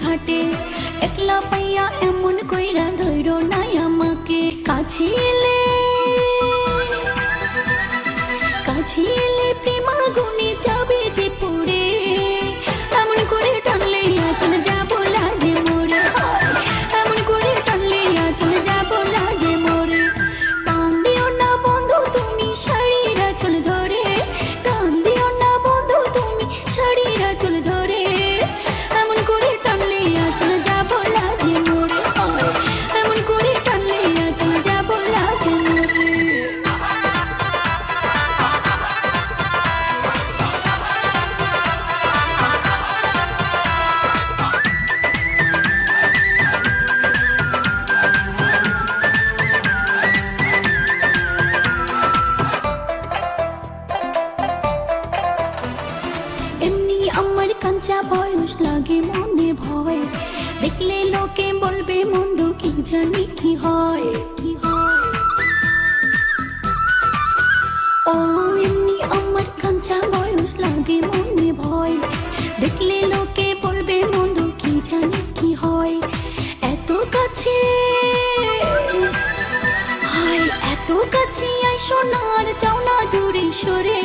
ঘাটে। একলা পাইয়া এমন কইরা ধৈর নাই আমাকে। কাছে আমার কাঞ্চা বয়স লাগে মনে ভয়। দেখলে লোকে বলবে, মন্দ কি জানি কি হয় কি হয়। ও, এমনি আমার কাঞ্চা বয়স লাগে মনে ভয়। দেখলে লোকে বলবে, মন্দ কি জানি কি হয়। এত কাছে, হায়, এত কাছে আয় সোনার যাও না দূরে সরে।